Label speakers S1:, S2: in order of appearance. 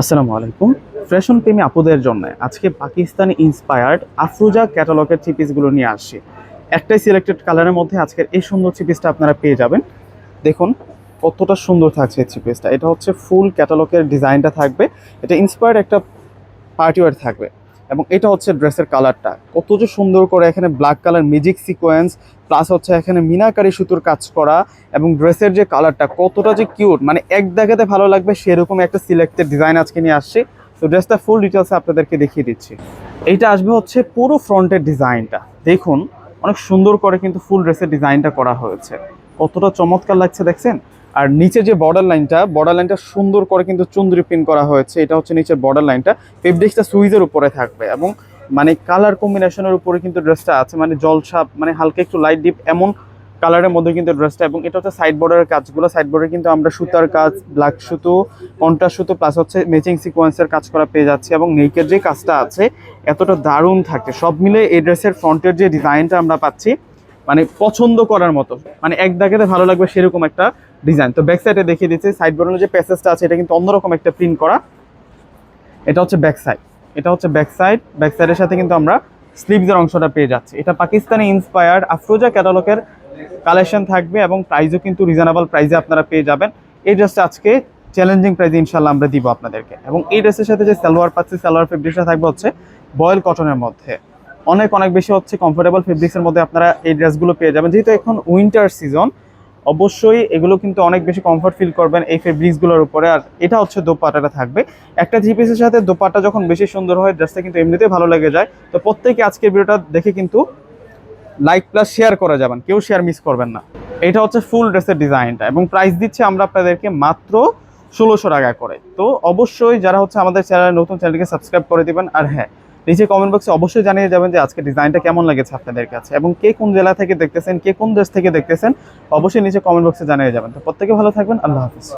S1: আসসালামু আলাইকুম। ফ্যাশন প্রেমী আপুদের জন্য আজকে পাকিস্তানি ইন্সপায়ার্ড আফরুজা ক্যাটালগের থ্রি পিসগুলো নিয়ে আসছি। একটাই সিলেক্টেড কালারের মধ্যে আজকের এই সুন্দর থ্রি পিসটা আপনারা পেয়ে যাবেন। দেখুন, কতটা সুন্দর থাকছে এই থ্রি পিসটা এটা হচ্ছে ফুল ক্যাটালগের ডিজাইনটা থাকবে। এটা ইন্সপায়ার্ড একটা পার্টিওয়ার থাকবে। এবং এটা হচ্ছে ড্রেসের কালারটা। কত যে সুন্দর করে এখানে black colour magic sequence plus হচ্ছে এখানে মিনাকারি সুতোর কাজ করা এবং ড্রেসের যে কালারটা কতটা যে কিউট মানে এক দেখাতে ভালো লাগবে সেরকম একটা সিলেক্টেড ডিজাইন আজকে নিয়ে আসছি। তো ড্রেসটা ফুল ডিটেলসে আপনাদেরকে দেখিয়ে দিচ্ছি। এইটা আসবে হচ্ছে পুরো ফ্রন্টের ডিজাইনটা দেখুন, অনেক সুন্দর করে কিন্তু ফুল ড্রেসের ডিজাইনটা করা হয়েছে। কতটা চমৎকার লাগছে দেখছেন? আর নিচে যে বর্ডার লাইনটা বর্ডার লাইনটা সুন্দর করে কিন্তু চুন্দরি প্রিন্ট করা হয়েছে। এটা হচ্ছে নিচের বর্ডার লাইনটা ফেব্রিক্সটা সুইজের উপরে থাকবে এবং মানে কালার কম্বিনেশনের উপরে কিন্তু ড্রেসটা আছে। মানে জলছাপ মানে হালকা একটু লাইট ডিপ এমন কালারের মধ্যে কিন্তু ড্রেসটা এবং এটা হচ্ছে সাইড বর্ডারের কাজগুলো। সাইড বর্ডারে কিন্তু আমরা সুতার কাজ ব্ল্যাক সুতো কন্ট্রাস্ট সুতো প্লাস হচ্ছে ম্যাচিং সিকোয়েন্সের কাজ করা পেয়ে যাচ্ছে এবং নেকের যে কাজটা আছে, এতটা দারুণ থাকে। সব মিলে এই ড্রেসের ফ্রন্টের যে ডিজাইনটা আমরা পাচ্ছি মানে পছন্দ করার মতো। মানে এক দাগেতে ভালো লাগবে সেরকম একটা ডিজাইন তো ব্যাক সাইডে দেখিয়ে দিচ্ছি সাইড বর্ডারের যে প্যাসেজটা আছে, এটা কিন্তু অন্যরকম একটা প্রিন্ট করা। এটা হচ্ছে ব্যাক সাইড এটা হচ্ছে ব্যাক সাইড ব্যাক সাইডের সাথে কিন্তু আমরা স্লিভসের অংশটা পেয়ে যাচ্ছি। এটা পাকিস্তানি ইন্সপায়ার্ড আফরোজা ক্যাটালগের কালেকশন থাকবে এবং প্রাইসও কিন্তু রিজনেবল প্রাইসে আপনারা পেয়ে যাবেন। এই ড্রেসটা আজকে চ্যালেঞ্জিং প্রাইসে ইনশাল্লাহ আমরা দিব আপনাদেরকে। এবং এই ড্রেসের সাথে যে সালোয়ার পাচ্ছি, সালোয়ার ফেব্রিক্সটা থাকবে হচ্ছে বয়েল কটনের মধ্যে। অনেক অনেক বেশি হচ্ছে কমফোর্টেবল ফেব্রিক্সের মধ্যে আপনারা এই ড্রেসগুলো পেয়ে যাবেন। যেহেতু এখন উইন্টার সিজন অবশ্যই এগুলো কিন্তু অনেক বেশি কমফর্ট ফিল করবেন এই ফেব্রিক্সগুলোর উপরে। আর এটা হচ্ছে দোপাটাটা থাকবে। একটা থ্রি পিসের সাথে দোপাটা যখন বেশি সুন্দর হয় ড্রেসটা কিন্তু এমনিতেই ভালো লেগে যায়। তো প্রত্যেকে আজকের ভিডিওটা দেখে কিন্তু লাইক প্লাস শেয়ার করে যাবেন। কেউ শেয়ার মিস করবেন না। এটা হচ্ছে ফুল ড্রেসের ডিজাইনটা এবং প্রাইস দিচ্ছে আমরা আপনাদেরকে মাত্র ষোলোশো টাকা করে। তো অবশ্যই যারা হচ্ছে আমাদের চ্যানেলে নতুন চ্যানেলকে সাবস্ক্রাইব করে দিবেন। আর হ্যাঁ নিচে কমেন্ট বক্সে অবশ্যই জানিয়ে যাবেন যে আজকে ডিজাইনটা কেমন লেগেছে আপনাদের কাছে এবং কে কোন জেলা থেকে দেখতেছেন, কে কোন দেশ থেকে দেখতেছেন, অবশ্যই নিচে কমেন্ট বক্সে জানিয়ে যাবেন। তো প্রত্যেকে ভালো থাকবেন, আল্লাহ হাফিজ।